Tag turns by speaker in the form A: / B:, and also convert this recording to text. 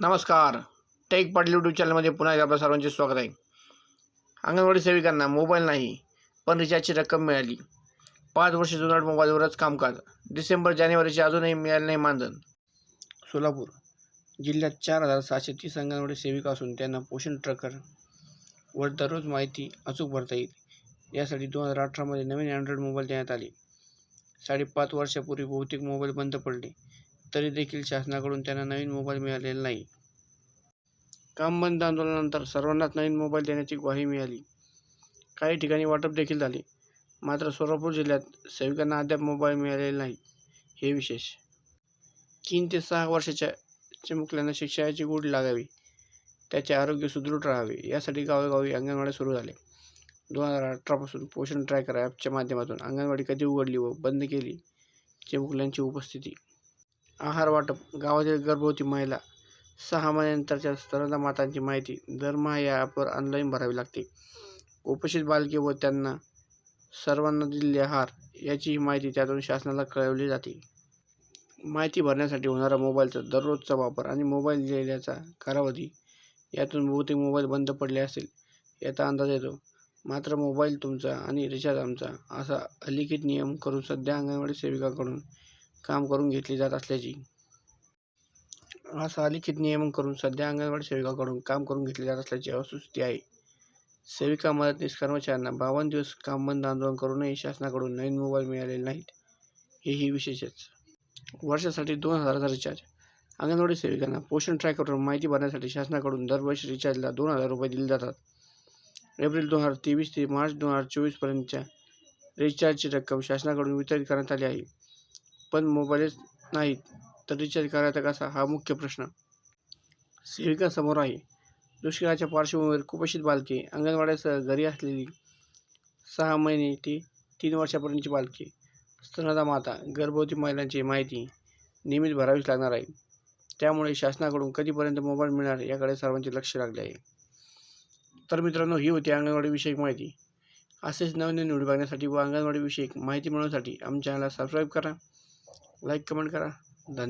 A: नमस्कार. Take Patil YouTube चॅनलमध्ये पुन्हा एकदा आपल्या सर्वांचे स्वागत आहे. अंगणवाडी सेविकांना मोबाईल नाही पण रिचार्जची रक्कम मिळाली. पाच वर्ष जुनाट मोबाईलवरच कामकाज. डिसेंबर जानेवारीचे अजूनही मिळाले नाही मानधन. सोलापूर जिल्ह्यात चार हजार सहाशे तीस अंगणवाडी सेविका असून त्यांना पोषण ट्रकर वर दररोज माहिती अचूक भरता येईल. यासाठी दोन हजार अठरामध्ये नवीन अँड्रॉइड मोबाईल देण्यात आले. साडेपाच वर्षापूर्वी बहुतेक मोबाईल बंद पडले. तरी देखील शासनाकडून त्यांना नवीन मोबाईल मिळालेला नाही. काम बंद आंदोलनानंतर सर्वांनाच नवीन मोबाईल देण्याची ग्वाही मिळाली. काही ठिकाणी वाटप देखील झाले. मात्र सोलापूर जिल्ह्यात सेविकांना अद्याप मोबाईल मिळालेला नाही. हे विशेष. तीन ते सहा वर्षाच्या चिमुकल्यांना शिक्षणाची गोडी लागावी. त्याचे आरोग्य सुदृढ राहावे. यासाठी गावोगावी अंगणवाड्या सुरू झाले दोन हजार अठरापासून पोषण ट्रॅकर ॲपच्या माध्यमातून अंगणवाडी कधी उघडली व बंद केली? चिमुकल्यांची उपस्थिती. आहार वाटप गावातील गर्भवती महिला सहा महिन्यानंतरच्या स्तनदा मातांची माहिती दरमहा या ॲपवर ऑनलाईन भरावी लागते. कुपोषित बालके व त्यांना सर्वांना दिलेले आहार याचीही माहिती त्यातून शासनाला कळवली जाते. माहिती भरण्यासाठी होणारा मोबाईलचा दररोजचा वापर आणि मोबाईल दिलेल्याचा कालावधी यातून बहुतेक मोबाईल बंद पडले असेल याचा अंदाज येतो. मात्र मोबाईल तुमचा आणि रिचार्ज आमचा असा अलिखित नियम करून सध्या अंगणवाडी सेविकाकडून काम करून घेतली जात असल्याची. असा अलिखित नियमन करून सध्या अंगणवाडी सेविकाकडून काम करून घेतले जात असल्याची असुस्ती आहे. सेविका मदतनीस कर्मचाऱ्यांना बावन्न दिवस काम बंद आंदोलन करूनही शासनाकडून नवीन मोबाईल मिळालेले नाहीत. हेही विशेषच. वर्षासाठी दोन हजाराचा रिचार्ज अंगणवाडी सेविकांना पोषण ट्रॅकरवरून माहिती भरण्यासाठी शासनाकडून दरवर्षी रिचार्जला दोन हजार रुपये दिले जातात. एप्रिल दोन हजार तेवीस ते मार्च दोन हजार चोवीसपर्यंतच्या रिचार्जची रक्कम शासनाकडून वितरित करण्यात आली आहे. पण मोबाईलच नाहीत तर रिचार्ज करायचा कसा? हा मुख्य प्रश्न. सेविकांसमोर आहे. दुष्काळाच्या पार्श्वभूमीवर कुपोषित बालके अंगणवाड्यासह घरी असलेली सहा महिने ते तीन वर्षापर्यंतची बालके स्तनदा माता गर्भवती महिलांची माहिती नियमित भरावीच लागणार आहे. त्यामुळे शासनाकडून कधीपर्यंत मोबाईल मिळणार याकडे सर्वांचे लक्ष लागले आहे. तर मित्रांनो ही होती अंगणवाडीविषयक माहिती. असेच नवीन व्हिडिओ बघण्यासाठी व अंगणवाडीविषयक माहिती मिळवण्यासाठी आमच्या चॅनलला सबस्क्राईब करा. लाईक कमेंट करा. धन्यवाद.